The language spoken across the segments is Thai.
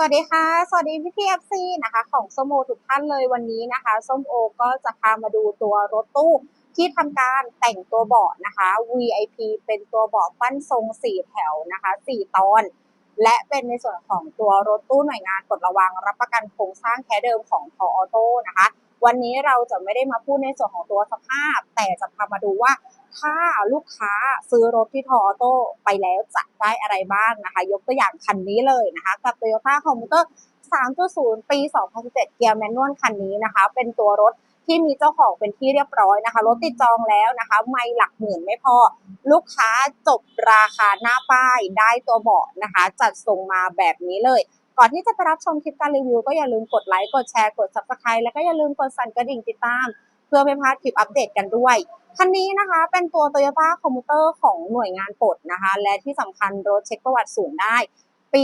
วัสดีค่ะ สวัสดีพี่พีเอฟซีนะคะของส้มโอทุกท่านเลยวันนี้นะคะส้มโอก็จะพามาดูตัวรถตู้ที่ทำการแต่งตัวเบาะนะคะ VIP เป็นตัวเบาะปั้นทรงสี่แถวนะคะสี่ตอน และเป็นในส่วนของตัวรถตู้หน่วยงานปลดระวัง รับประกันโครงสร้างแค่เดิมของทออโต้นะคะ วันนี้เราจะไม่ได้มาพูดในส่วนของตัวสภาพ แต่จะพามาดูว่า ถ้าลูกค้าซื้อรถที่ทอโต้ไปแล้วจะได้อะไรบ้างนะคะ ยกตัวอย่างคันนี้เลยนะคะ กับ Toyota c o m m u t e r 3.0 ปี 2017 เกียร์แมนนวลคันนี้นะคะ เป็นตัวรถที่มีเจ้าของเป็นที่เรียบร้อยนะคะ รถติดจองแล้วนะคะ ไม่หลักหมื่นไม่พอ ลูกค้าจบราคาหน้าป้ายได้ตัวเบาะนะคะ จัดส่งมาแบบนี้เลย ก่อนที่จะไปรับชมคลิปการรีวิว ก็อย่าลืมกดไลค์ กดแชร์ กด subscribe แล้วก็อย่าลืมกดสั่นกระดิ่งติดตาม เพื่อไม่พลาดคลิปอัปเดตกันด้วยคันนี้นะคะเป็นตัว Toyota c o m m u t e r ของหน่วยงานปลดนะคะ และที่สำคัญรถเช็คประวัติศูนย์ได้ ปี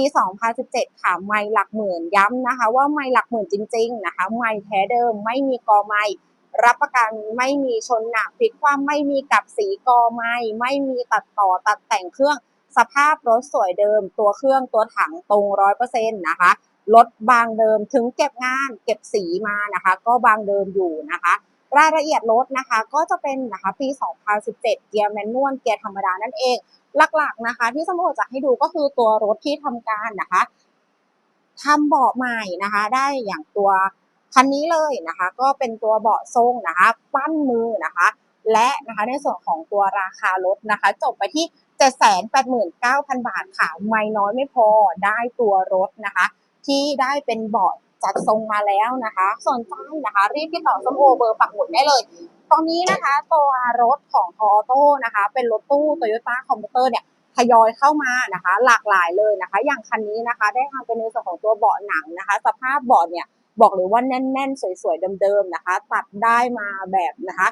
2017 ค่ะ ไม่หลักหมื่นย้ำนะคะ ว่าไม่หลักหมื่นจริง ๆ นะคะ ไม่แท้เดิมไม่มีกอไม่รับประกันไม่มีชนหนักพลิกคว่ำไม่มีกับสีกอไม่ไม่มีตัดต่อตัดแต่งเครื่องสภาพรถสวยเดิม ตัวเครื่องตัวถังตรงร้อยเปอร์เซ็นต์นะคะรถบางเดิมถึงเก็บงานเก็บสีมานะคะ ก็บางเดิมอยู่นะคะ รายละเอียดรถนะคะ ก็จะเป็นนะคะปี 2017 เกียร์แมนนวลเกียร์ธรรมดานั่นเอง หลักๆนะคะ ที่สมมติจะให้ดูก็คือตัวรถที่ทำการนะคะทำเบาะใหม่นะคะ ได้อย่างตัวคันนี้เลยนะคะ ก็เป็นตัวเบาะทรงนะคะ ปั้นมือนะคะ และนะคะในส่วนของตัวราคารถนะคะ จบไปที่ 789,000 บาทค่ะไม่น้อยไม่พอได้ตัวรถนะคะ ที่ได้เป็นเบาะ จัดทรงมาแล้วนะคะ สนใจนะคะ รีบติดต่อส้มโอเบอร์ปักหมุดได้เลย ตอนนี้นะคะตัวรถของทออโต้นะคะ เป็นรถตู้ Toyota c o m m u t e r เนี่ยทยอยเข้ามานะคะ หลากหลายเลยนะคะ อย่างคันนี้นะคะ ได้ทำเป็นในส่วนของตัวเบาะหนังนะคะ สภาพเบาะเนี่ยบอกเลยว่าแน่นๆ สวยๆเดิมๆนะคะ ตัดได้มาแบบนะคะ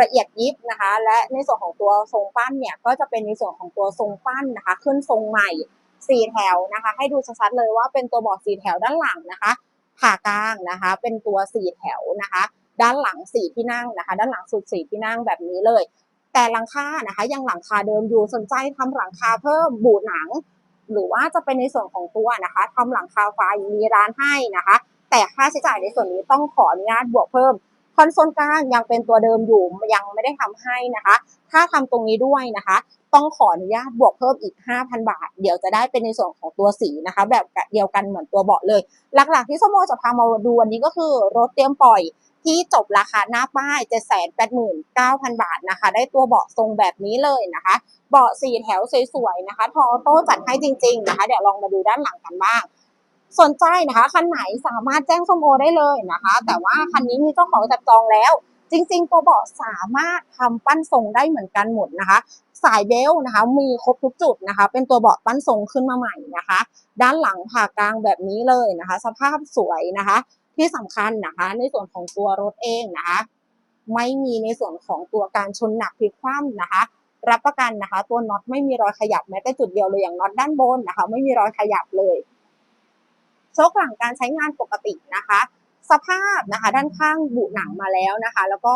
ละเอียดยิบนะคะ และในส่วนของตัวทรงปั้นเนี่ยก็จะเป็นในส่วนของตัวทรงปั้นนะคะ ขึ้นทรงใหม่สี่แถวนะคะ ให้ดูชัดๆเลยว่าเป็นตัวเบาะสี่แถวด้านหลังนะคะ ผ่ากลางนะคะ เป็นตัวสี่แถวนะคะ ด้านหลังสี่ที่นั่งนะคะ ด้านหลังสุดสี่ที่นั่งแบบนี้เลย แต่หลังคานะคะยังหลังคาเดิมอยู่สนใจทำหลังคาเพิ่มบูหนัง หรือว่าจะเป็นในส่วนของตัวนะคะทำหลังคาไฟมีร้านให้นะคะ แต่ค่าใช้จ่ายในส่วนนี้ต้องขออนุญาตบวกเพิ่มคอนโซลกลางยังเป็นตัวเดิมอยู่ยังไม่ได้ทำให้นะคะ ถ้าทำตรงนี้ด้วยนะคะ ต้องขออนุญาตบวกเพิ่มอีก 5,000 บาท เดี๋ยวจะได้เป็นในส่วนของตัวสีนะคะ แบบเดียวกันเหมือนตัวเบาะเลย หลักๆที่สมโมจะพามาดูวันนี้ก็คือรถเตรียมปล่อยที่จบราคาหน้าป้าย 789,000 บาทนะคะ ได้ตัวเบาะทรงแบบนี้เลยนะคะ เบาะสีแถวสวยๆนะคะทอโต้จัดให้จริงๆนะคะ เดี๋ยวลองมาดูด้านหลังกันบ้าง สนใจนะคะ คันไหนสามารถแจ้งส้มโอได้เลยนะคะ แต่ว่าคันนี้มีเจ้าของจับจองแล้ว จริงๆตัวเบาะสามารถทำปั้นทรงได้เหมือนกันหมดนะคะ สายเบลต์นะคะ มีครบทุกจุดนะคะ เป็นตัวเบาะปั้นทรงขึ้นมาใหม่นะคะ ด้านหลังผ่ากลางแบบนี้เลยนะคะ สภาพสวยนะคะ ที่สำคัญนะคะ ในส่วนของตัวรถเองนะคะ ไม่มีในส่วนของตัวการชนหนักพลิกคว่ำนะคะรับประกันนะคะ ตัวน็อตไม่มีรอยขยับแม้แต่จุดเดียวเลยอย่างน็อตด้านบนนะคะ ไม่มีรอยขยับเลยโชคหลังการใช้งานปกตินะคะ สภาพนะคะ ด้านข้างบุหนังมาแล้วนะคะ แล้วก็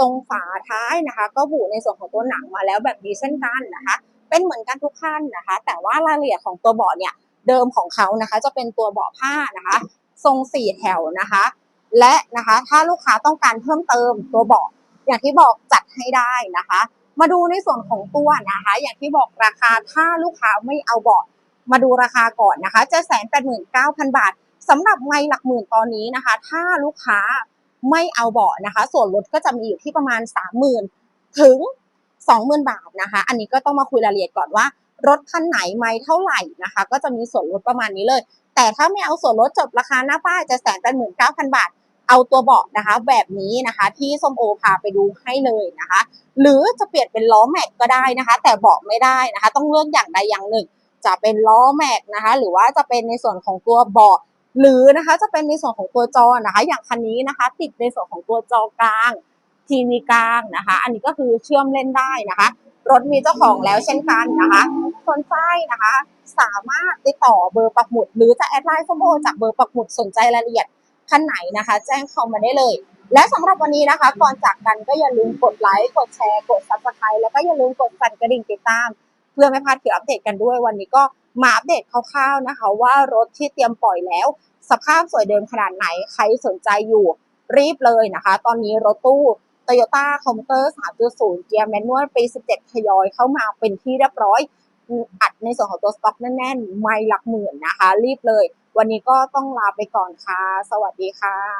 ตรงฝาท้ายนะคะ ก็บุในส่วนของตัวหนังมาแล้วแบบนี้เช่นกันนะคะ เป็นเหมือนกันทุกขั้นนะคะ แต่ว่ารายละเอียดของตัวเบาะเนี่ยเดิมของเขานะคะ จะเป็นตัวเบาะผ้านะคะ ทรงสี่แถวนะคะ และนะคะถ้าลูกค้าต้องการเพิ่มเติมตัวเบาะอย่างที่บอกจัดให้ได้นะคะ มาดูในส่วนของตัวนะคะ อย่างที่บอกราคาถ้าลูกค้าไม่เอาเบาะมาดูราคาก่อนนะคะจะแสนแปดหมื่นเก้าพันบาท สำหรับไม่หลักหมื่นตอนนี้นะคะ ถ้าลูกค้าไม่เอาเบาะนะคะ ส่วนลดก็จะมีอยู่ที่ประมาณสามหมื่นถึงสองหมื่นบาทนะคะ อันนี้ก็ต้องมาคุยรายละเอียดก่อนว่า รถคันไหนไม่เท่าไหร่นะคะ ก็จะมีส่วนลดประมาณนี้เลย แต่ถ้าไม่เอาส่วนลดจบราคาหน้าป้ายจะแสนแปดหมื่นเก้าพันบาท เอาตัวเบาะนะคะ แบบนี้นะคะที่ส้มโอพาไปดูให้เลยนะคะ หรือจะเปลี่ยนเป็นล้อแม็กก็ได้นะคะ แต่เบาะไม่ได้นะคะ ต้องเลือกอย่างใดอย่างหนึ่ง จะเป็นล้อแม็กนะคะ หรือว่าจะเป็นในส่วนของตัวเบาะ หรือนะคะจะเป็นในส่วนของตัวจอนะคะ อย่างคันนี้นะคะ ติดในส่วนของตัวจอกลางทีวีกลางนะคะ อันนี้ก็คือเชื่อมเล่นได้นะคะ รถมีเจ้าของแล้วเช่นกันนะคะสนใจนะคะ สามารถติดต่อเบอร์ปักหมุด หรือจะแอดไลน์สมโอจากเบอร์ปักหมุดสนใจรายละเอียดคันไหนนะคะ แจ้งเข้ามาได้เลย และสำหรับวันนี้นะคะ ก่อนจากกันก็อย่าลืมกดไลค์กดแชร์กดซับสไครต์แล้วก็อย่าลืมกดสั่นกระดิ่งติดตาม เพื่อไม่พลาดคืออัปเดตกันด้วยวันนี้ก็มาอัปเดตคร่าวๆนะคะ ว่ารถที่เตรียมปล่อยแล้ว สภาพสวยเดิมขนาดไหนใครสนใจอยู่รีบเลยนะคะ ตอนนี้รถตู้ Toyota c o m p t e r 3.0 เกียร์แมนนวลปี 17 ทยอยเข้ามาเป็นที่เรียบร้อย อัดในส่วนของตัวสต็อกแน่นๆ ไม่หลักหมื่นนะคะ รีบเลย วันนี้ก็ต้องลาไปก่อนค่ะ สวัสดีค่ะ